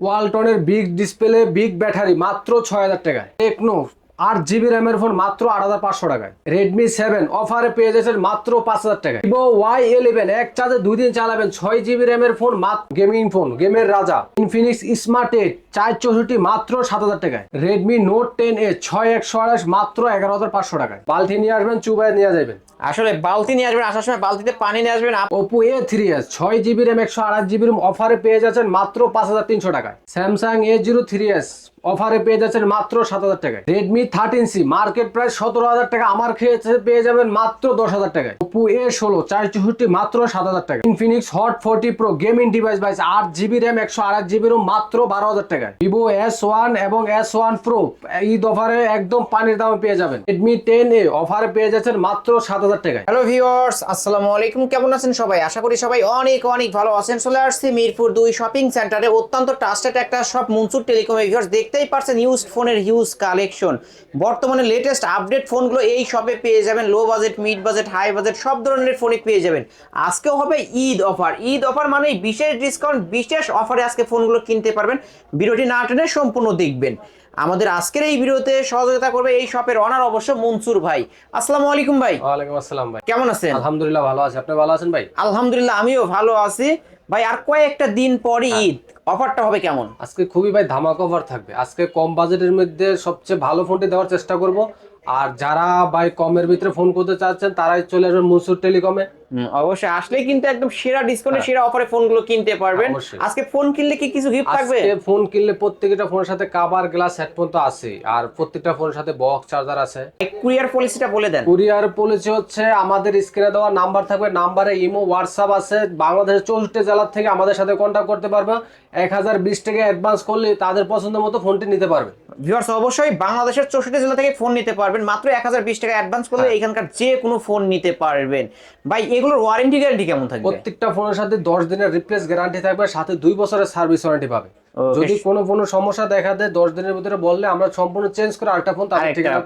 ওয়ালটনের big display, big battery মাত্র ছয় হাজার টাকায়। টেকনো, আট জিবি র্যামের ফোন মাত্র আট হাজার পাঁচশো টাকায়। রেডমি সেভেন অফারে পেয়ে যাচ্ছেন মাত্র পাঁচ হাজার টাকায়। ভিভো ওয়াই ইলেভেন এক চার্জে দুই দিন চালাবেন ছয় জিবি র্যামের ফোন মাত্র গেমিং ফোন গেমের রাজা। ইনফিনিক্স স্মার্ট এইট চার চৌষট্টি মাত্র সাত হাজার টাকায়। রেডমি নোট টেন এ ছয় একশো আড়াইশ মাত্র এগারো হাজার পাঁচশো টাকায়। বালতি নিয়ে আসবেন চুবাই নিয়ে যাবেন। আসলে বালতি নিয়ে আসবেন, আসার সময় বালতিতে পানি নিয়ে আসবেন। ওপো এ থ্রি এস ছয় জিবি র্যাম একশো আঠাশ জিবি র্যাম অফারে পেয়ে যাচ্ছেন মাত্র পাঁচ হাজার তিনশো টাকায়। Samsung A zero three S অফারে পেয়ে যাচ্ছেন মাত্র সাত হাজার টাকায়। Redmi thirteen C market price সতেরো হাজার টাকা, আমার খেয়েছে, পেয়ে যাবেন মাত্র দশ হাজার টাকায়। ওপো এ ষোলো, চার চৌষট্টি, মাত্র সাত হাজার টাকা Infinix hot forty pro gaming device বাইস আট জিবি র্যাম একশো আঠাশ জিবি র্যাম মাত্র বারো হাজার টাকায়। ভিভো এস ওয়ান এবং এস ওয়ান প্রো ঈদ অফারে একদম পানির দামে পেয়ে যাবেন। রেডমি টেন এ অফারে পেয়ে যাচ্ছেন মাত্র সাত হাজার হাজার টাকায়। হ্যালো ভিউয়ার্স আসসালামু আলাইকুম। কেমন আছেন সবাই? আশা করি সবাই অনেক অনেক ভালো আছেন। চলে আসছি মিরপুর দুই শপিং সেন্টারে। অত্যন্ত ট্রাস্টেড একটা সব মনসুর টেলিকম ভিউয়ার্স দেখতেই পারছেন ইউজ ফোনের হিউজ কালেকশন বর্তমানে লেটেস্ট আপডেট ফোনগুলো এই শপে পেয়ে যাবেন। Low budget mid budget high budget সব ধরনের ফোনই পেয়ে যাবেন। আজকেও হবে ঈদ অফার ঈদ অফার মানে বিশেষ ডিসকাউন্ট বিশেষ অফারে আজকে ফোনগুলো কিনতে পারবেন। ভিডিওটি না টেনে সম্পূর্ণ দেখবেন। আমাদের আজকের এই ভিডিওতে সহযোগিতা করবে এই শপের অনার অবশ্য মনসুর ভাই। আসসালামু আলাইকুম ভাই। ওয়ালাইকুম আসসালাম ভাই। কেমন আছেন? আলহামদুলিল্লাহ ভালো আছে। আপনি ভালো আছেন ভাই? আলহামদুলিল্লাহ আমিও ভালো আছি। ভাই আর কয়েকটা দিন পরে ঈদ। অফারটা হবে কেমন? আজকে খুবই ভাই ধামাকা অফার থাকবে। আজকে কম বাজেটের মধ্যে সবচেয়ে ভালো ফোনটি দেওয়ার চেষ্টা করব। আর যারা ভাই কমের ভিতরে ফোন করতে চাচ্ছেন তারাই চলে আসবেন মনসুর টেলিকমে। অবশ্যই। আসলেই কিন্তু একদম সেরা ডিসকাউন্টে সেরা অফারে ফোনগুলো কিনতে পারবেন। আজকে ফোন কিনলে কি কিছু গিফট থাকবে? আজকে ফোন কিনলে প্রত্যেকটা ফোনের সাথে কাভার গ্লাস হেডফোন তো আছে আর প্রত্যেকটা ফোনের সাথে বক্স চার্জার আছে। কুরিয়ার পলিসিটা বলে দেন। কুরিয়ার পলিসি হচ্ছে আমাদের স্ক্রিনে দেওয়া নাম্বার থাকবে নাম্বারে ইমো হোয়াটসঅ্যাপ আছে। বাংলাদেশের চৌষট্টি জেলার থেকে আমাদের সাথে কন্ট্যাক্ট করতে পারবে। এক হাজার বিশ টাকা অ্যাডভান্স করলে তাদের পছন্দ মতো ফোনটি নিতে পারবে। ভিউয়ার্স অবশ্যই বাংলাদেশের চৌষট্টি জেলা থেকে ফোন নিতে পারবেন। মাত্র এক হাজার বিশ টাকা অ্যাডভান্স করলে হ্যাঁ। এখানকার যে কোনো ফোন নিতে পারবেন। ভাই এগুলোর ওয়ারেন্টি গ্যারান্টি কেমন থাকবে? প্রত্যেকটা ফোনের সাথে দশ দিনের রিপ্লেস গ্যারান্টি থাকবে সাথে দুই বছরের সার্ভিস ওয়ারেন্টি পাবে। যদি কোনো কোনো সমস্যা দেখা দেয় দশ দিনের ভিতরে বললে আমরা সম্পূর্ণ চেঞ্জ করে আরেকটা ফোন আরেকটা, ঠিকানা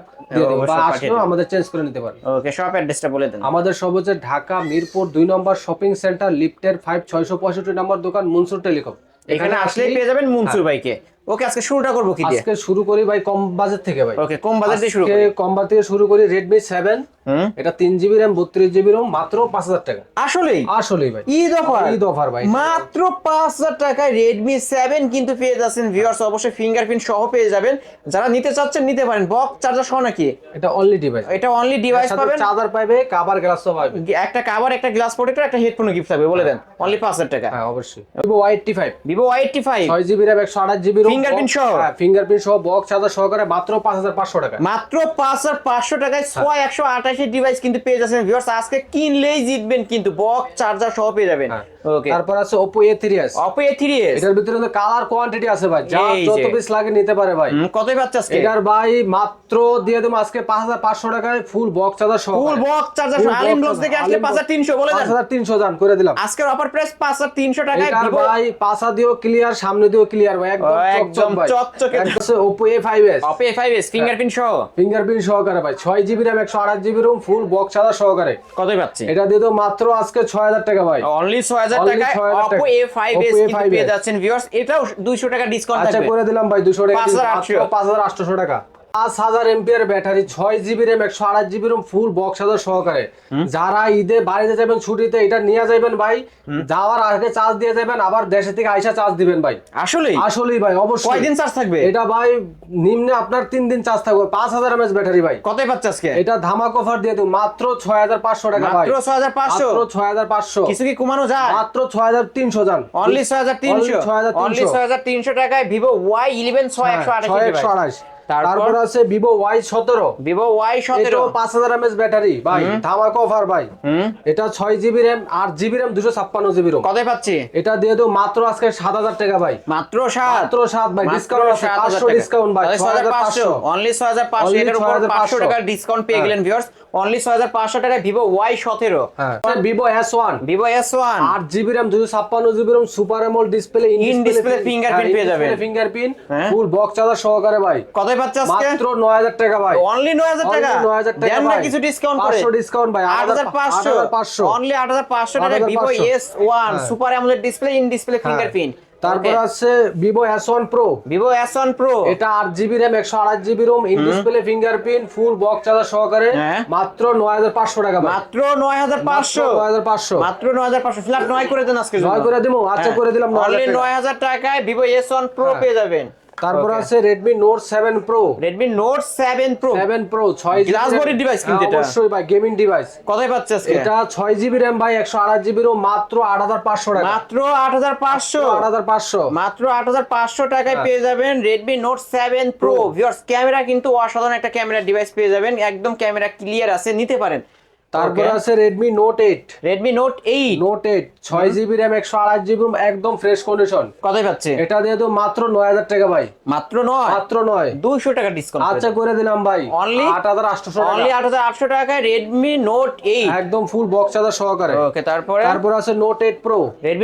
বা আসলেও আমাদের চেঞ্জ করে নিতে পারবে। ওকে শপ অ্যাড্রেসটা বলে দেন। আমাদের সব হচ্ছে ঢাকা মিরপুর দুই নম্বর শপিং সেন্টার লিফটের ফাইভ ছয়শো পঁয়ষট্টি নম্বর দোকান মনসুর টেলিকম এখানে আসলেই পেয়ে যাবেন মনসুর ভাইকে। ওকে আজকে শুরুটা করব কি দিয়ে? আজকে শুরু করি ভাই কম বাজেট থেকে ভাই। ওকে কম বাজেট দিয়ে শুরু করি। কম বাজেট থেকে শুরু করি রেডমি সেভেন হুম? এটা তিন জিবি র্যাম বত্রিশ জিবি র্যাম মাত্র পাঁচ হাজার টাকা। আসলেই? আসলেই ভাই। ঈদ অফার? ঈদ অফার ভাই। মাত্র পাঁচ হাজার টাকায় রেডমি সেভেন কিন্তু পেয়ে যাচ্ছেন ভিউয়ার্স অবশ্যই ফিঙ্গারপ্রিন্ট সহ পেয়ে যাবেন। যারা নিতে চাচ্ছেন নিতে পারেন। বক্স চার্জার সহ নাকি? এটা অনলি ডিভাইস এটা অনলি ডিভাইস পাবেন। চার্জার পাবে কাভার গ্লাসও পাবে একটা কাভার একটা গ্লাস প্রোটেক্টর একটা হেডফোন গিফট থাকবে বলে দেন। অনলি পাঁচ হাজার টাকা। হ্যাঁ অবশ্যই। Vivo Y eighty five Vivo Y eighty five ছয় জিবি র্যাম একশো আঠাশ জিবি Fingerprint সহ? ফিঙ্গারপ্রিন্ট সহ বক্স চার্জার সহকারে মাত্র পাঁচ হাজার পাঁচশো টাকা মাত্র পাঁচ হাজার পাঁচশো টাকায় ছয় একশো আঠাশি ডিভাইস কিন্তু পেয়ে যাচ্ছেন ভিউয়ার্স আজকে কিনলেই জিতবেন কিন্তু বক্স চার্জার সহ পেয়ে যাবেন হ্যাঁ। তারপর আছে Oppo A three S Oppo A three S এটার ভিতরে কালার কোয়ান্টিটি আছে ভাই। যা যত পিস লাগে নিতে পারে ভাই। কতই পাচ্ছে আজকে? এটার ভাই মাত্র দিয়ে দেবো আজকে পাঁচ হাজার পাঁচশো টাকায় ফুল বক্স চার্জার সহ ফুল বক্স চার্জার সহ আলিম ব্লগস থেকে আসলে পাঁচ হাজার তিনশো বলে পাঁচ দেন হাজার তিনশো জান করে দিলাম। আজকের অফার প্রাইস পাঁচ হাজার তিনশো টাকায় এটার ভাই পাশা দিয়েও ক্লিয়ার সামনে দিয়েও ক্লিয়ার ভাই। একদম একদম চকচক। চকচকে। Oppo A five S Oppo A five S fingerprint সহ? ফিঙ্গারপ্রিন্ট সহকারে ভাই। ছয় জিবি র্যাম একশো আঠাশ GB ROM full box charger সহকারে। কতই পাচ্ছে? এটা দিয়ে তো মাত্র আজকে ছয় হাজার টাকা ভাই। অনলি ছয় হাজার হাজার Only টাকায় 6,000 টাকা। অপো এ ফাইভ এস কিন্তু পেয়ে যাচ্ছেন ভিউয়ার্স এটাও দুইশো টাকা ডিসকাউন্ট আচ্ছা করে দিলাম ভাই দুশো টাকা 5,800 পাঁচ হাজার আটশো টাকা। পাঁচ হাজার এমপিয়ার ব্যাটারি ছয় জিবি র্যাম একশো আঠাশ জিবি রুম ফুল বক্স হাজার সহকারে। যারা ঈদে বাড়িতে যাবেন ছুটিতে এটা নিয়ে যাবেন ভাই। যাওয়ার আগে চার্জ দিয়ে যাবেন আবার দেশে থেকে আইসা চার্জ দিবেন ভাই। আসলেই? আসলেই ভাই অবশ্যই। কয়দিন চার্জ থাকবে? এটা ভাই নিম্নে আপনার তিন দিন চার্জ থাকবে। পাঁচ হাজার এমএস ব্যাটারি ভাই। কতই পাচ্ছে আজকে? এটা ধামাক অফার দিয়ে দেবো মাত্র ছয় হাজার পাঁচশো টাকা ভাই। মাত্র ছয় হাজার পাঁচশো? মাত্র ছয় হাজার পাঁচশো। কিছু কি কমানো যায়? মাত্র ছয় হাজার তিনশো জান অনলি ছয় হাজার তিনশো? Only 6,300 অনলি ছয় হাজার তিনশো টাকায় ভিভো ওয়াই ইলেভেন ছয় একশো আঠাশ তারপর? আছে ভিভো ওয়াই সতেরো। ভিভো ওয়াই সতেরো। পাঁচ হাজার এমএস ব্যাটারি। ভাই ধামাক অফার ভাই। এটা ছয় জিবি র্যাম আট জিবি র্যাম দুশো ছাপ্পান্ন জিবি রোম কতই পাচ্ছি? এটা দিয়ে দেবো মাত্র আজকে সাত হাজার টাকা ভাই। মাত্র সাত? মাত্র সাত ভাই। ডিসকাউন্ট আছে পাঁচশো ডিসকাউন্ট ভাই ছয় হাজার পাঁচশো। অনলি ছয় হাজার পাঁচশো এটার উপর পাঁচশো টাকার ডিসকাউন্ট পেয়ে হ্যাঁ। গেলেন ভিউয়ার্স অনলি ছয় হাজার পাঁচশো টাকায় ভিভো ওয়াই সতেরো। হ্যাঁ। Vivo S one Vivo S one আট জিবি র্যাম দুশো ছাপ্পান্ন GB RAM super AMOLED display In display fingerprint পেয়ে যাবেন। ফিঙ্গারপ্রিন্ট হ্যাঁ। ফুল বক্স চার্জার সহকারে ভাই। কতই পাচ্ছে আজকে? মাত্র নয় হাজার টাকা ভাই। অনলি নয় হাজার টাকা? নয় হাজার টাকা দেন না কিছু ডিসকাউন্ট করে? পাঁচশো ডিসকাউন্ট ভাই আট হাজার পাঁচশো। পাঁচশো। অনলি আট হাজার পাঁচশো টাকা। ভিভো 8,500 এস ওয়ান হ্যাঁ। Super AMOLED display in display. Fingerprint তারপর আছে Vivo S one pro Vivo S one pro এটা আট জিবি র্যাম একশো আঠাশ GB ROM in display fingerprint full box charger সহকারে। হ্যাঁ। মাত্র নয় হাজার পাঁচশো টাকা মাত্র নয় হাজার পাঁচশো। নয় হাজার পাঁচশো। মাত্র নয় হাজার পাঁচশো। ফ্ল্যাট নয় করে দেন আজকে নয় করে দিব আচ্ছা করে দিলাম নয় হাজার টাকায় ভিভো এস ওয়ান প্রো। পেয়ে যাবেন। তারপর আছে note seven pro Redmi note seven pro seven pro ছয় GB Glass body device কিন্তু এটা। অবশ্যই ভাই গেমিং ডিভাইস কোথায় পাচ্ছে আজকে? এটা ছয় জিবি র্যাম ভাই একশো আঠাশ জিবি রুম মাত্র আট হাজার পাঁচশো টাকা। মাত্র আট হাজার পাঁচশো। আট হাজার পাঁচশো। মাত্র আট হাজার পাঁচশো টাকায় হ্যাঁ। পেয়ে যাবেন note seven pro Pro। Viewers camera কিন্তু অসাধারণ একটা ক্যামেরা ডিভাইস পেয়ে যাবেন। একদম ক্যামেরা ক্লিয়ার আছে নিতে পারেন। তারপর আছে eight Redmi note eight note eight ছয় জিবি র্যাম একশো আঠাশ জিবি একদম ফ্রেশ কন্ডিশন কোথায় পাচ্ছে? এটা দিয়ে তো মাত্র নয় হাজার টাকা ভাই। মাত্র নয়? মাত্র নয়। দুইশো টাকা ডিসকাউন্ট আচ্ছা করে দিলাম ভাই। Only? আট হাজার আটশো অনলি আট হাজার আটশো টাকায় রেডমি নোট এইট একদম ফুল বক্স চার্জার সহকারে। ওকে তারপরে? তারপর আছে Redmi note eight pro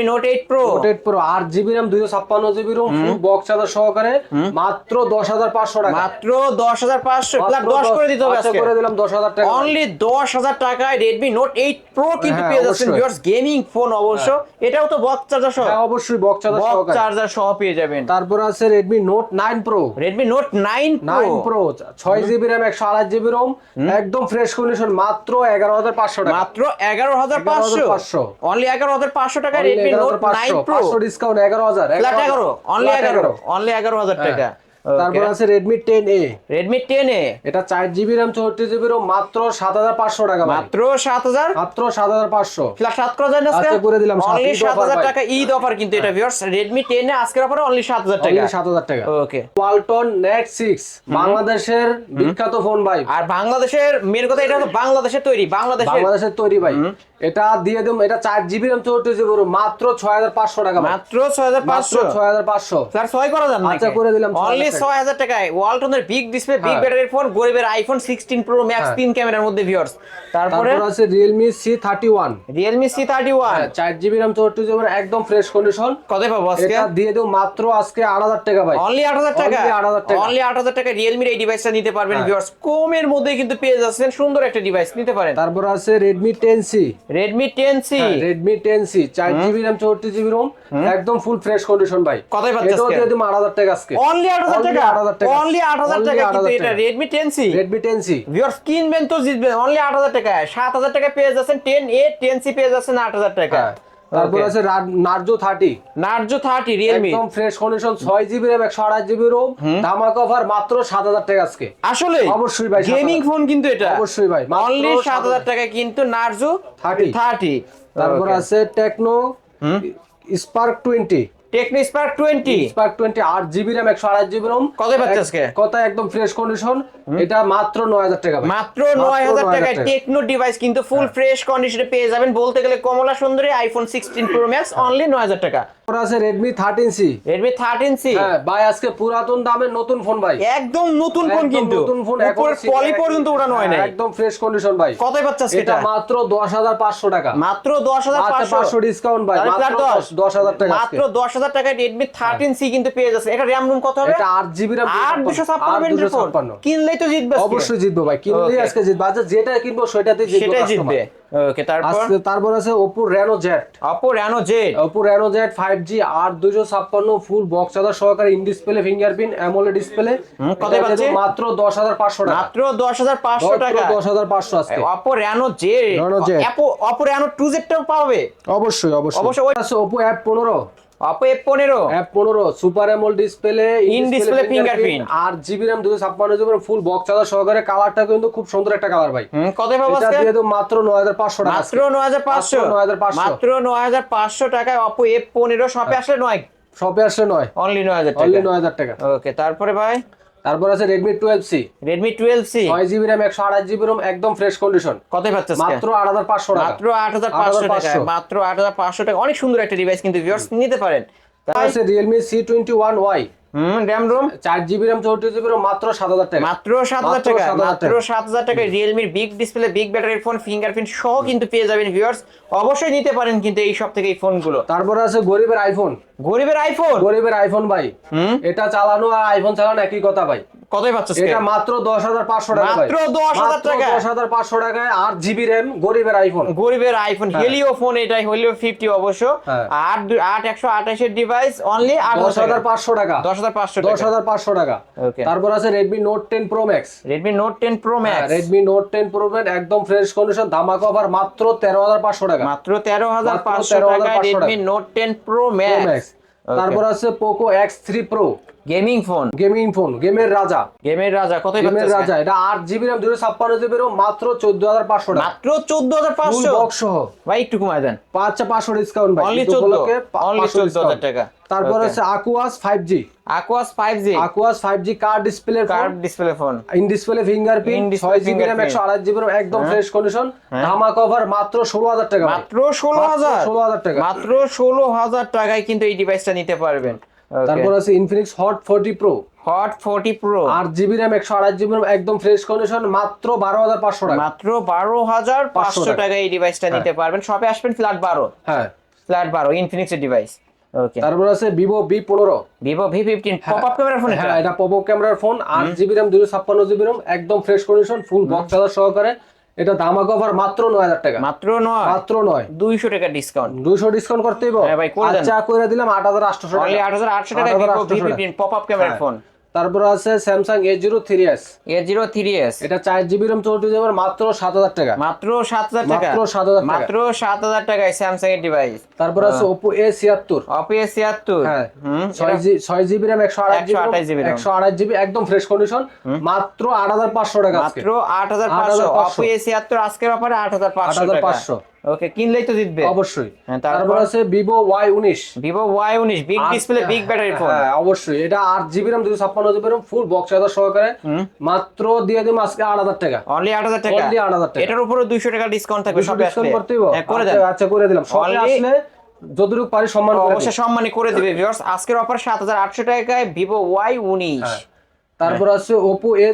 note eight pro আট জিবি র্যাম দুইশো ছাপ্পান্ন GB ROM full box charger সহকারে। মাত্র দশ হাজার পাঁচশো টাকা। মাত্র দশ হাজার পাঁচশো। মাত্র দশ করে দিতে হবে আচ্ছা আজকে। করে দিলাম দশ হাজার টাকা। অনলি দশ হাজার টাকায় রেডমি নোট এইট প্রো কিন্তু হ্যাঁ, পেয়ে যাচ্ছেন। ভিউয়ার্স গেমিং ফোন অবশ্য। এটাও তো বক্স চার্জার সহ। হ্যাঁ অবশ্যই বক্স চার্জার বক্স চার্জার সহ পেয়ে যাবেন। তারপর আছে Redmi note nine pro Redmi note nine nine pro ছয় জিবি র্যাম একশো আঠাশ জিবি রোম একদম ফ্রেশ কন্ডিশন মাত্র এগারো হাজার পাঁচশো টাকা। মাত্র এগারো হাজার পাঁচশো। 11,500 অনলি এগারো হাজার পাঁচশো টাকা রেডমি নোট নাইন পাঁচশো। ডিসকাউন্ট এগারো হাজার ফ্ল্যাট এগারো অনলি এগারো। অনলি এগারো হাজার হ্যাঁ। টাকা তারপর আছে Redmi ten A Redmi ten A এটা চার জিবি র্যাম চৌষট্টি জিবি রোম মাত্র সাত হাজার পাঁচশো টাকা মাত্র সাত হাজার? মাত্র সাত হাজার পাঁচশো। ফ্ল্যাট সাত করা যায় না আজকে করে দিলাম, সাত অনলি ঈদ সাত offer হাজার ভাই। টাকা ঈদ অফার কিন্তু এটা ভিউয়ার্স টেন এ আজকের অফারে অনলি সাত হাজার টাকা। সাত হাজার টাকা। ওকে ওয়ালটন নেট সিক্স বাংলাদেশের বিখ্যাত ফোন ভাই। আর বাংলাদেশের মেন কথা এটা হলো বাংলাদেশের তৈরি বাংলাদেশের বাংলাদেশের তৈরি ভাই। এটা দিয়ে দেব এটা চার জিবি র্যাম চৌষট্টি জিবি মাত্র ছয় হাজার পাঁচশো টাকা মাত্র ছয় হাজার পাঁচশো? ছয় হাজার পাঁচশো। স্যার ছয় করা যান আচ্ছা, করে দিলাম, অনলি হাজার। ছয় হাজার টাকায়। ওয়ালটনের বিগ ডিসপ্লে বিগ হ্যাঁ। ব্যাটারির ফোন গরিবের আইফোন সিক্সটিন প্রো ম্যাক্স হ্যাঁ। তিন ক্যামেরার মধ্যে ভিউয়ার্স তারপরে? আছে Realme C thirty one Realme C thirty one চার জিবি র্যাম চৌষট্টি জিবি একদম ফ্রেশ কন্ডিশন কত পাবো আজকে? এটা দিয়ে দেব মাত্র আজকে আট হাজার টাকা ভাই। অনলি আট হাজার টাকা? Only 8,000 টাকা। অনলি আট হাজার টাকা রিয়েলমির এই ডিভাইসটা নিতে পারবেন হ্যাঁ। ভিউয়ার্স কমের মধ্যে কিন্তু পেয়ে যাচ্ছেন সুন্দর একটা ডিভাইস নিতে পারেন। তারপর আছে Redmi ten C Redmi ten C Redmi ten C চার জিবি র্যাম জিবি রোম একদম ফুল ফ্রেশ কন্ডিশন ভাই। কতই পাচ্ছি এটা? দিয়ে দেব আট হাজার টাকা আজকে। অনলি আট হাজার Only টাকা? 8,000 টাকা। অনলি আট হাজার টাকা 8,000 কিন্তু এটা। Redmi ten C Redmi ten C viewers কিনবেন তো জিতবেন। অনলি আট হাজার টাকায়। সাত হাজার টাকা পেয়ে যাচ্ছেন টেন এ টেন সি পেয়ে যাচ্ছেন আট হাজার টাকা হ্যাঁ। তারপর আছে Narzo thirty Narzo thirty Realme একদম ফ্রেশ কন্ডিশন ছয় জিবি র্যাম একশো আঠাশ জিবি রোম ধামাক অফার মাত্র সাত হাজার টাকা আজকে। আসলে অবশ্যই ভাই, গেমিং ফোন কিন্তু এটা। অবশ্যই ভাই, অনলি সাত হাজার 7,000 টাকায় কিন্তু নার্জো 30 থার্টি তারপর আছে Tecno Spark twenty Tecno Spark twenty Spark twenty আট জিবি র্যাম একশো আঠাশ জিবি রোম কত পাচ্ছে আজকে? কত একদম ফ্রেশ কন্ডিশন এটা মাত্র নয় হাজার টাকা মাত্র নয় হাজার টাকায় টেকনো ডিভাইস কিন্তু ফুল ফ্রেশ কন্ডিশনে পেয়ে যাবেন। বলতে গেলে কমলা সুন্দরী iPhone sixteen pro max only নয় হাজার টাকা। তারপর আছে রেডমি থার্টিন সি রেডমি হ্যাঁ ভাই আজকে পুরাতন দামের নতুন ফোন ভাই। একদম নতুন ফোন কিন্তু। নতুন ফোন উপরের পলি পর্যন্ত ওঠানো হয় নাই। একদম ফ্রেশ কন্ডিশন ভাই। কতই পাচ্ছে এটা এটা? মাত্র দশ হাজার পাঁচশো টাকা। মাত্র দশ হাজার আচ্ছা পাঁচশো। পাঁচশো ডিসকাউন্ট ভাই। মাত্র flat দশ। দশ হাজার টাকা মাত্র দশ হাজার টাকায় রেডমি থার্টিন কিন্তু পেয়ে যাচ্ছে। এটা র্যাম রুম কত হবে? এটা আট জিবি র্যাম আট দুশো ছাপ্পান্ন। আট দুশো ফোন ছাপ্পান্ন। কিনলেই তো জিতবে অবশ্যই জিতবো ভাই। কিনলেই আজকে জিতবো। আচ্ছা যেটা কিনবো সেটাতে জিতবো সেটাই জিতবে। ওকে তারপর? তারপর আছে Oppo Reno Z Oppo Reno Z Oppo Reno Z five G আট দুশো ছাপ্পান্ন ফুল বক্স চার্জার সহকারে in display fingerprint AMOLED display কত পাচ্ছে? মাত্র দশ হাজার পাঁচশো টাকা। মাত্র দশ হাজার পাঁচশো টাকা। দশ হাজার পাঁচশো আছে Oppo Reno Z. Oppo Reno two জেডটাও পাবে? অবশ্যই অবশ্যই। অবশ্যই ওই- আছে ওপো অ্যাপ পনেরো। অপো এফ পনেরো। এফ পনেরো। Super AMOLED display in display fingerprint R GB RAM দুশো ছাপ্পান্ন জিবি ফুল বক্স চার্জার সহকারে। কালারটা কিন্তু খুব সুন্দর একটা কালার ভাই। কত পাবো আজকে? দেবো মাত্র নয় হাজার পাঁচশো টাকা মাত্র নয় হাজার পাঁচশো? মাত্র 9,500 মাত্র নয় হাজার পাঁচশো টাকায় অপো এফ পনেরো। শপে আসলে নয়? শপে আসলে নয়। অনলি নয় হাজার অনলি টাকা নয় হাজার টাকা। ওকে তারপরে ভাই? তারপর আছে টুয়েলভ সি ছয় জিবি র্যাম একশো আঠাশ রোম একদম ফ্রেশ কন্ডিশন কত পাচ্ছে আজকে? মাত্র আট হাজার পাঁচশো টাকা। মাত্র আট হাজার পাঁচশো টাকা। মাত্র আট হাজার পাঁচশো টাকা। অনেক সুন্দর একটা ডিভাইস কিন্তু ভিউয়ার্স নিতে পারেন। তারপর আছে ওয়ান ওয়াই হুম র্যাম রুম চার জিবি র্যাম চৌষট্টি জিবি রোম মাত্র সাত হাজার টাকা। মাত্র সাত হাজার মাত্র টাকা। 7,000 মাত্র টাকা। সাত হাজার টাকায় রিয়েলমির বিগ ডিসপ্লে বিগ ব্যাটারির ফোন ফিঙ্গারপ্রিন্ট সহ কিন্তু পেয়ে যাবেন ভিউয়ার্স অবশ্যই নিতে পারেন কিন্তু এই সব থেকে এই ফোনগুলো তারপর আছে গরিবের আইফোন গরিবের আইফোন গরিবের আইফোন ভাই। এটা চালানো আর আইফোন চালানো একই কথা ভাই। কতই পাচ্ছ এটা মাত্র দশ হাজার পাঁচশো টাকা মাত্র 10,000 টাকা? দশ হাজার পাঁচশো টাকায় আট জিবি র্যাম গরিবের আইফোন গরিবের আইফোন হেলিও ফোন এটাই হেলিও ফিফটি অবশ্য। আট দু- আট একশো আঠাশের ডিভাইস অনলি আট দশ হাজার পাঁচশো টাকা। দশ হাজার পাঁচশো দশ হাজার পাঁচশো টাকা। তারপর আছে Redmi note ten pro max Redmi note ten pro max Redmi note ten pro max একদম ফ্রেশ কন্ডিশন ধামাকা অফার মাত্র তেরো হাজার পাঁচশো টাকা। মাত্র তেরো হাজার পাঁচশো 13,500 টাকায় টাকা। Note ten pro Pro max Max। তারপর আছে Poco X three pro gaming phone gaming phone গেমের রাজা গেমের রাজা কত গেমের রাজা এটা আট জিবি র্যাম দুশো ছাপ্পান্ন জিবি র্যাম মাত্র চোদ্দ হাজার পাঁচশো টাকা। মাত্র চোদ্দ হাজার পাঁচশো? বক্স সহ। ভাই একটু কমায় দেন। পাঁচটা পাঁচশো ডিসকাউন্ট ভাই। Only ঈদ 14 উপলক্ষে পা- only 500 14,000 discount। টাকা। তারপর. আছে Aquos five G Aquos five G Aquos five G curve display curve display phone in display fingerprint ছয় জিবি র্যাম একশো আড়াই জিবি র্যাম একদম ফ্রেশ কন্ডিশন ধামা কভার মাত্র ষোলো হাজার টাকা মাত্র ষোলো হাজার? ষোলো হাজার টাকা। মাত্র ষোলো হাজার টাকায় কিন্তু এই ডিভাইসটা নিতে পারবেন। তারপর আছে Infinix hot forty pro hot forty pro আট জিবি র্যাম একশো আড়াই জিবি র্যাম একদম ফ্রেশ কন্ডিশন মাত্র বারো হাজার পাঁচশো টাকা। মাত্র বারো হাজার পাঁচশো টাকায় এই ডিভাইসটা নিতে পারবেন। শপে আসবেন ফ্ল্যাট বারো। হ্যাঁ। ফ্ল্যাট বারো ইনফিনিক্সের ডিভাইস ওকে তারপর আছে ভিভো ভি পনেরো Vivo V fifteen pop up ক্যামেরার ফোন হ্যাঁ এটা পপ ক্যামেরার ফোন আট জিবি র্যাম দুশো ছাপ্পান্ন জিবি র্যাম একদম fresh condition full box charger সহকারে। এটা দামা কভার মাত্র নয় হাজার টাকা। মাত্র নয়? মাত্র নয়। দুইশো টাকা ডিসকাউন্ট দুইশো ডিসকাউন্ট করতেই হ্যাঁ ভাই, করে আচ্ছা করে দিলাম আট হাজার আটশো টাকা। আট হাজার আটশো টাকা 8,800 ভিভো ভি টাকা। ফিফটিন পপ আপ ক্যামেরার। ফোন তারপর আছে Samsung A zero three S A zero three S এটা চার জিবি র্যাম চৌত্রিশ জিবি মাত্র সাত হাজার টাকা। মাত্র সাত হাজার টাকা। মাত্র 7,000 টাকা। মাত্র সাত হাজার টাকায় স্যামসাং এর ডিভাইস তারপর আছে ওপো এ ছিয়াত্তর ওপো এ ছিয়াত্তর হ্যাঁ। ছয় ছয় জিবি র্যাম একশো আড়াই জিবি 128 GB RAM। একশো আড়াই জিবি একদম ফ্রেশ কন্ডিশন মাত্র আট হাজার পাঁচশো টাকা মাত্র আট হাজার পাঁচশো। 8,500 এ ছিয়াত্তর আজকের অফারে আট হাজার পাঁচশো 8,500 ওকে কিনলেই তো জিতবে। অবশ্যই। হ্যাঁ, তারপর? আছে ভিভো ওয়াই উনিশ। ভিভো ওয়াই উনিশ big display big battery phone হ্যাঁ অবশ্যই। এটা আট জিবি র্যাম দুশো ছাপ্পান্ন GB RAM full box charger সহকারে। মাত্র দিয়ে দিম আজকে আট হাজার টাকা। অনলি আট হাজার টাকা? Only 8,000 টাকা। এটার উপরে দুইশো টাকা ডিসকাউন্ট থাকবে সবে ডিসকাউন্ট করতে করে দেন। আচ্ছা, আচ্ছা করে দিলাম। Only- আসলে যতটুকু পারি সম্মান অবশ্যই সম্মানী করে দিবে ভিউয়ার্স আজকের অফার সাত হাজার আটশো টাকায় ভিভো ওয়াই উনিশ। হ্যাঁ। তারপর আছে ওপো এ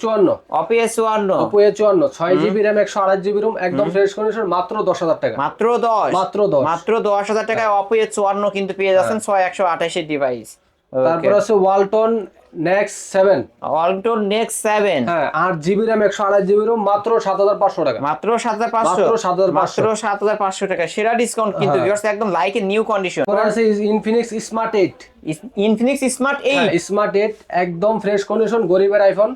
চুয়ান্ন অপিএস চুয়ান্ন ওপো এ চুয়ান্ন ছয় জিবি র্যাম একশো আড়াই জিবি রুম একদম ফ্রেশ কন্ডিশন মাত্র দশ হাজার টাকা। মাত্র দশ? মাত্র 10 মাত্র দশ হাজার টাকায় অপিএস চুয়ান্ন কিন্তু পেয়ে যাচ্ছেন ছয় একশো আঠাশের ডিভাইস তারপর আছে Walton next seven Walton next seven হ্যাঁ আট জিবি র্যাম একশো আড়াই জিবি রুম মাত্র সাত হাজার পাঁচশো টাকা। মাত্র সাত হাজার পাঁচশো? মাত্র 7,500 মাত্র সাত হাজার পাঁচশো টাকা। সেরা ডিসকাউন্ট কিন্তু হ্যাঁ। একদম like new condition Infinix smart eight Infinix smart eight smart eight একদম ফ্রেশ কন্ডিশন গরিবের আইফোন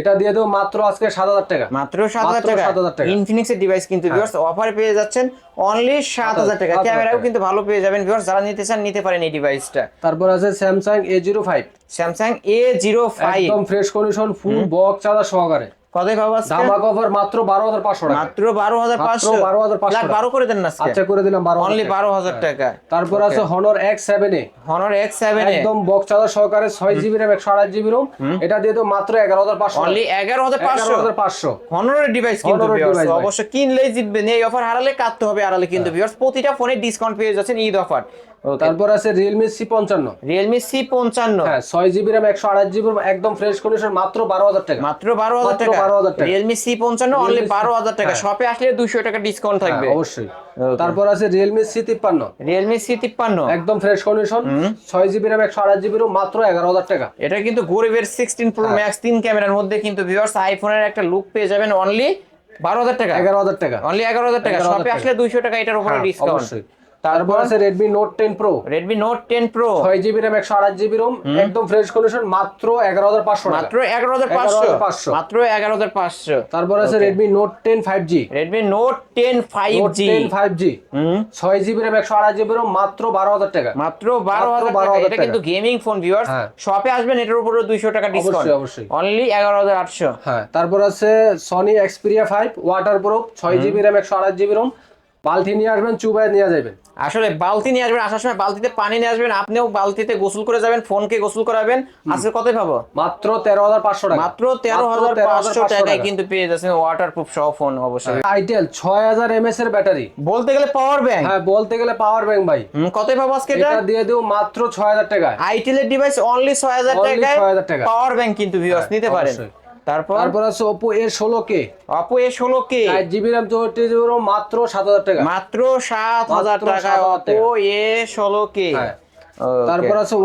এটা দিয়ে দেবো মাত্র আজকে সাত হাজার টাকা। মাত্র সাত হাজার টাকা। 7,000 টাকা। ইনফিনিক্স এর ডিভাইস কিন্তু ভিউয়ার্স অফারে পেয়ে যাচ্ছেন অনলি সাত হাজার টাকা। ক্যামেরাও কিন্তু ভালো পেয়ে যাবেন ভিউয়ার্স যারা নিতে চান নিতে পারেন এই ডিভাইসটা তারপর আছে Samsung A zero five Samsung A zero five একদম fresh condition full box charger সহকারে। কতই পাবো? ধামা কভার মাত্র বারো হাজার পাঁচশো টাকা। মাত্র বারো হাজার পাঁচশো? মাত্র 12,500 লাখ বারো করে দেন না আচ্ছা করে দিলাম বারো অনলি বারো হাজার টাকা। তারপর আছে Honor X seven A. Honor X seven একদম বক্স চার্জার সহকারে ছয় জিবি র্যাম একশো আড়াই জিবি রুম এটা দিয়ে তো মাত্র এগারো হাজার পাঁচশো অনলি এগারো হাজার পাঁচশো? এগারো হাজার পাঁচশো। হনরের ডিভাইস কিন্তু Honor এর viewers, device ভাই। অবশ্য কিনলেই জিতবেন। এই অফার হারালে কাটতে হবে হারালে কিন্তু ভিউয়ার্স প্রতিটা ফোনে ডিসকাউন্ট পেয়ে যাচ্ছেন ঈদ অফার তারপর আছে রিয়েলমি সি পঞ্চান্ন। রিয়েলমি সি পঞ্চান্ন। হ্যাঁ ছয় জিবি র্যাম একশো আড়াই জিবি একদম ফ্রেশ কন্ডিশন মাত্র বারো হাজার টাকা। মাত্র বারো হাজার টাকা। বারো হাজার টাকা। রিয়েলমি সি পঞ্চান্ন অনলি বারো হাজার টাকা। হ্যাঁ। শপে আসলে দুশো টাকা ডিসকাউন্ট থাকবে। হ্যাঁ, অবশ্যই তারপর আছে রিয়েলমি সি তিপ্পান্ন। রিয়েলমি সি তিপ্পান্ন। একদম ফ্রেশ কন্ডিশন ছয় জিবি র্যাম একশো আড়াই জিবি মাত্র এগারো হাজার টাকা। এটা কিন্তু গরিবের সিক্সটিন প্রো হ্যাঁ। ম্যাক্স তিন ক্যামেরার মধ্যে কিন্তু ভিউয়ার্স আইফোনের একটা লুক পেয়ে যাবেন অনলি বারো হাজার টাকা। এগারো হাজার টাকা। অনলি এগারো হাজার টাকা। 11,000 শপে আসলে দুইশো টাকা এটার উপরে হ্যাঁ, ডিসকাউন্ট অবশ্যই। তারপর আছে Redmi note ten pro Redmi note ten pro ছয় জিবি র্যাম একশো আড়াই জিবি রোম একদম ফ্রেশ কন্ডিশন মাত্র এগারো হাজার পাঁচশো মাত্র এগারো হাজার পাঁচশো। 11,500 মাত্র এগারো হাজার পাঁচশো। তারপর আছে ten five note G ten five G ছয় জিবি র্যাম একশো আড়াই জিবি রোম মাত্র বারো হাজার টাকা। মাত্র বারো হাজার 12,000 টাকা এটা। কিন্তু গেমিং ফোন ভিউয়ার্স। শপে আসবেন এটার উপরে দুইশো টাকা ডিসকাউন্ট অবশ্যই, অবশ্যই। অনলি এগারো হাজার আটশো। হ্যাঁ তারপর আছে Sony Xperia five waterproof ছয় জিবি র্যাম বালতি নিয়ে আসবেন চুবাই নিয়ে যাবেন। আসলে বালতি নিয়ে আসবেন আসার সময় বালতিতে পানি নিয়ে আসবেন আপনিও বালতিতে গোসল করে যাবেন ফোনকে গোসল করাবেন। আজকে কতই পাবো? মাত্র তেরো হাজার পাঁচশো টাকা। মাত্র তেরো হাজার পাঁচশো টাকায় কিন্তু পেয়ে যাচ্ছেন ওয়াটার প্রুফ সহ ফোন অবশ্যই। আইটেল ছয় হাজার এমএস এর ব্যাটারি। বলতে গেলে পাওয়ার ব্যাংক হ্যাঁ বলতে গেলে পাওয়ার ব্যাংক ভাই। কতই পাবো আজকে এটা? দিয়ে দেবো মাত্র ছয় হাজার টাকা আইটেলের ডিভাইস অনলি ছয় হাজার Only টাকায় 6,000 টাকা। পাওয়ার ব্যাংক কিন্তু ভিউয়ার্স হ্যাঁ, নিতে পারেন। তারপর? তারপর আছে এ ষোলো কে কে চার জিবি র্যাম চৌষট্টি জিবি রোম মাত্র সাত হাজার টাকা। মাত্র সাত হাজার মাত্র টাকা 7,000 অপো এ ষোলো কে হ্যাঁ। তারপর আছে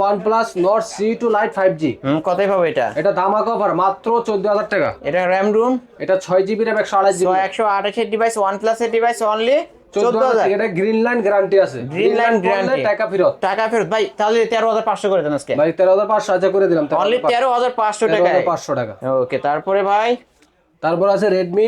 C two lite five G হুম কতই পাবো এটা? এটা দামাক অফার মাত্র চোদ্দ হাজার টাকা। এটা র্যাম রুম এটা ছয় জিবি র্যাম একশো আড়াই জিবি একশো আঠাশের ডিভাইস ওয়ান প্লাসের ডিভাইস অনলি এটা গ্রিন গ্যারান্টি আছে। গ্রিন লাইন টাকা ফেরত। টাকা ফেরত। ভাই তাহলে 13500 করে দেন আজকে। ভাই 13500 আজকে আচ্ছা করে দিলাম অনলি 13500 টাকা 13500 টাকা। ওকে তারপরে ভাই? তারপর আছে রেডমি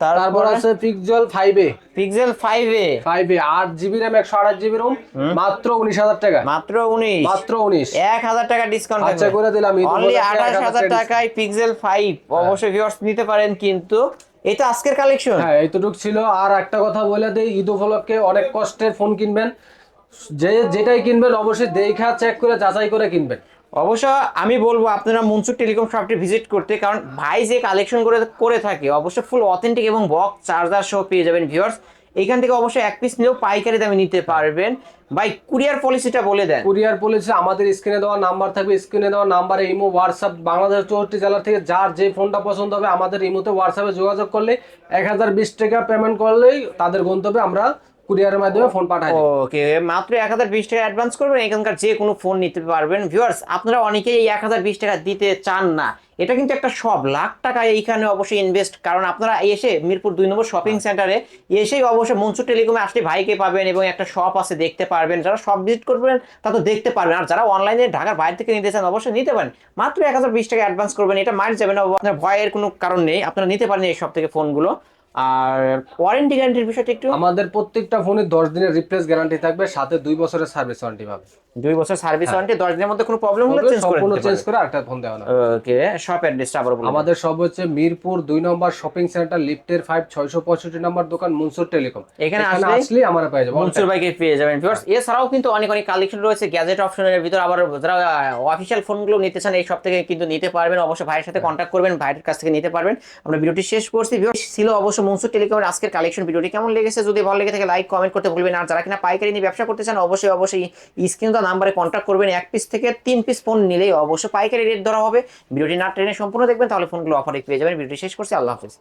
তারপর আছে Pixel five A Pixel five A five A আট জিবি রুম মাত্র উনিশ হাজার টাকা। মাত্র উনিশ। মাত্র উনিশ। এক হাজার টাকা ডিসকাউন্ট আচ্ছা করে দিলাম অনলি উপলক্ষে আঠাশ হাজার টাকায় পিক্সেল ফাইভ অবশ্যই ভিউয়ার্স নিতে পারেন কিন্তু এটা আজকের কালেকশন হ্যাঁ এইটুক ছিল। আর একটা কথা বলে দেই ঈদ উপলক্ষে অনেক কষ্টের ফোন কিনবেন। যে যেটাই কিনবেন অবশ্যই দেখা চেক করে যাচাই করে কিনবেন। অবশ্য আমি বলব আপনারা মনসুর টেলিকম শপটি ভিজিট করতে, কারণ ভাই যে কালেকশন করে করে থাকে, অবশ্য ফুল অথেন্টিক এবং বক্স চার্জার সহ পেয়ে যাবেন ভিউয়ার্স এখান থেকে অবশ্যই এক পিস নিলেও পাইকারি দামে নিতে পারবেন। ভাই কুরিয়ার পলিসিটা বলে দেন। কুরিয়ার পলিসি আমাদের স্ক্রিনে দেওয়া নাম্বার থাকবে স্ক্রিনে দেওয়া নাম্বারে ইমো হোয়াটসঅ্যাপ বাংলাদেশ চৌষট্টি জেলা থেকে যার যে ফোনটা পছন্দ হবে আমাদের ইমোতে হোয়াটসঅ্যাপে যোগাযোগ করলে এক হাজার বিশ টাকা পেমেন্ট করলেই তাদের গন্তব্যে আমরা কুরিয়ারের মাধ্যমে ফোন পাঠাই দিই। ওকে মাত্র এক হাজার বিশ টাকা অ্যাডভান্স করবেন এখানকার যে কোনো ফোন নিতে পারবেন। ভিউয়ার্স আপনারা অনেকেই এই এক হাজার বিশ টাকা দিতে চান না। এটা কিন্তু একটা সব লাখ টাকা এইখানে অবশ্যই ইনভেস্ট কারণ আপনারা এসে মিরপুর দুই নম্বর শপিং সেন্টারে এসেই অবশ্যই মনসুর টেলিকমে আসলে ভাইকে পাবেন এবং একটা শপ আছে দেখতে পারবেন। যারা শপ ভিজিট করবেন তা তো দেখতে পারবেন। আর যারা অনলাইনে ঢাকার বাইরে থেকে নিতে চান অবশ্যই নিতে পারেন। মাত্র এক হাজার বিশ টাকা অ্যাডভান্স করবেন এটা মাইন্ড যাবে না। আপনার ভয়ের কোনো কারণ নেই। আপনারা নিতে পারেন এই সব থেকে ফোনগুলো আর ওয়ারেন্টি গ্যারান্টির বিষয়টা একটু? আমাদের প্রত্যেকটা ফোনে দশ দিনের রিপ্লেস গ্যারান্টি থাকবে সাথে দুই বছরের সার্ভিস ওয়ারেন্টি পাবে। দুই বছর সার্ভিস ওয়ারেন্টি দশ দিনের মধ্যে কোনো প্রবলেম হলে চেঞ্জ করে সম্পূর্ণ চেঞ্জ করে আরেকটা ফোন দেওয়া হবে ওকে শপ অ্যাড্রেসটা আবার বলুন আমাদের সব হচ্ছে মিরপুর দুই নম্বর শপিং সেন্টার লিফটের ফাইভ ছয়শো পঁয়ষট্টি নম্বর দোকান মনসুর টেলিকম এখানে আসলে- আমার পেয়ে যাব। মনসুর বাইকে পেয়ে যাবেন ভিউয়ার্স এছাড়াও কিন্তু অনেক অনেক কালেকশন রয়েছে গ্যাজেট অপশনের ভিতর আবার যারা অফিসিয়াল ফোনগুলো নিতে চান এই সব থেকে কিন্তু নিতে পারবেন। অবশ্যই ভাইয়ের সাথে কন্ট্যাক্ট করবেন ভাইয়ের কাছ থেকে নিতে পারবেন। আমরা ভিডিওটি শেষ করছি। ভিউয়ার্স ছিল অবশ্য মনসুর টেলিকমের আজকের কালেকশন ভিডিওটি কেমন লেগেছে? যদি ভালো লেগে থাকে লাইক কমেন্ট করতে ভুলবেন আর যারা কিনা পাইকারি নিয়ে ব্যবসা করতে চান, অবশ্যই অবশ্যই স্ক্রিন নাম্বারে কন্ট্যাক্ট করবেন। এক পিস থেকে তিন পিস ফোন নিলেই অবশ্যই পাইকারি রেট ধরা হবে। ভিডিওটি না ট্রেনে সম্পূর্ণ দেখবেন, তাহলে ফোনগুলো অফারে পেয়ে যাবেন। ভিডিওটি শেষ করছি। আল্লাহ হাফিজ।